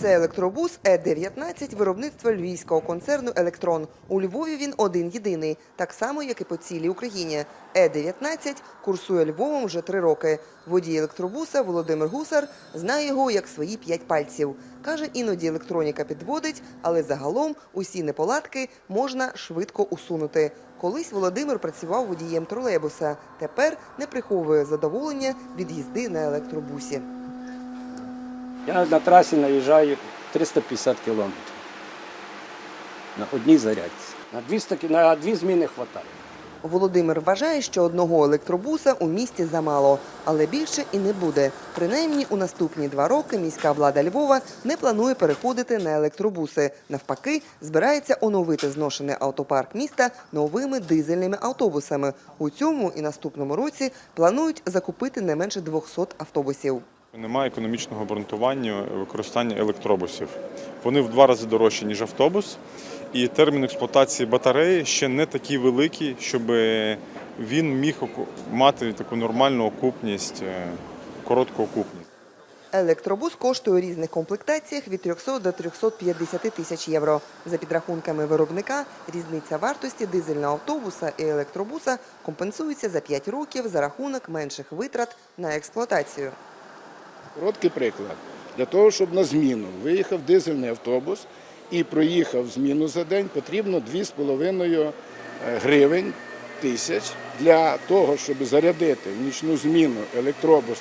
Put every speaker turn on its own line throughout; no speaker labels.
Це електробус Е-19 виробництва львівського концерну Електрон. У Львові він один єдиний, так само як і по цілій Україні. Е-19 курсує Львовом вже три роки. Водій електробуса Володимир Гусар знає його як свої п'ять пальців. Каже, іноді електроніка підводить, але загалом усі неполадки можна швидко усунути. Колись Володимир працював водієм тролейбуса. Тепер не приховує задоволення від їзди на електробусі.
Я на трасі наїжджаю 350 кілометрів на одній зарядці. На дві, стаки- на дві зміни вистачає.
Володимир вважає, що одного електробуса у місті замало, але більше і не буде. Принаймні, у наступні два роки міська влада Львова не планує переходити на електробуси. Навпаки, збирається оновити зношений автопарк міста новими дизельними автобусами. У цьому і наступному році планують закупити не менше 200 автобусів.
Немає економічного обґрунтування використання електробусів. Вони в два рази дорожчі, ніж автобус, і термін експлуатації батареї ще не такий великий, щоб він міг мати таку нормальну окупність, е, коротку окупність.
Електробус коштує у різних комплектаціях від 300 до 350 тисяч євро. За підрахунками виробника, різниця вартості дизельного автобуса і електробуса компенсується за 5 років за рахунок менших витрат на експлуатацію.
Короткий приклад. Для того, щоб на зміну виїхав дизельний автобус і проїхав зміну за день, потрібно 2,5 гривень тисяч для того, щоб зарядити в нічну зміну електробус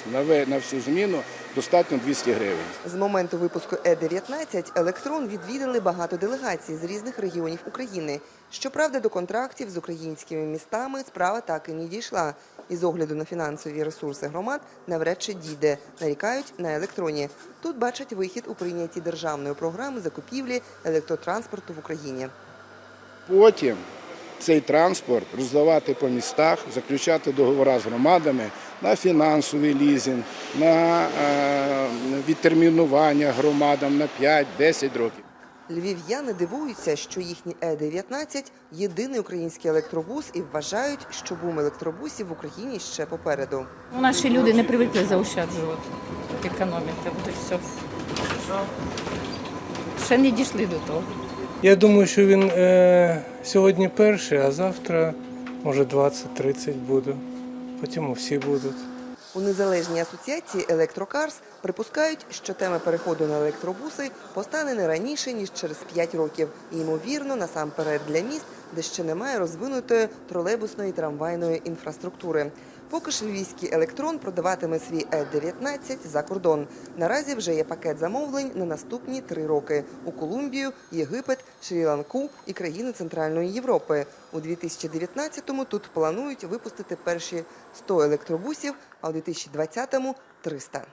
на всю зміну, достатньо 200 гривень.
З моменту випуску Е-19 «Електрон» відвідали багато делегацій з різних регіонів України. Щоправда, до контрактів з українськими містами справа так і не дійшла. І з огляду на фінансові ресурси громад навряд чи дійде, нарікають на електроні. Тут бачать вихід у прийнятті державної програми закупівлі електротранспорту в Україні.
Потім цей транспорт роздавати по містах, заключати договори з громадами на фінансовий лізинг, на е, відтермінування громадам на 5-10 років.
Львів'яни дивуються, що їхній Е-19 – єдиний український електробус і вважають, що бум електробусів в Україні ще попереду.
Ну, Наші люди не привикли заощаджувати, економити. От і все. Ще не дійшли до того.
Я думаю, що він е, сьогодні перший, а завтра може 20-30 буде. Потім всі будуть.
У незалежній асоціації Електрокарс припускають, що тема переходу на електробуси постане не раніше ніж через 5 років, і ймовірно насамперед для міст, де ще немає розвинутої тролейбусної трамвайної інфраструктури. Поки ж львівський електрон продаватиме свій Е-19 за кордон. Наразі вже є пакет замовлень на наступні три роки у Колумбію, Єгипет, Шрі-Ланку і країни Центральної Європи. У 2019-му тут планують випустити перші 100 електробусів, а у 2020-му – 300.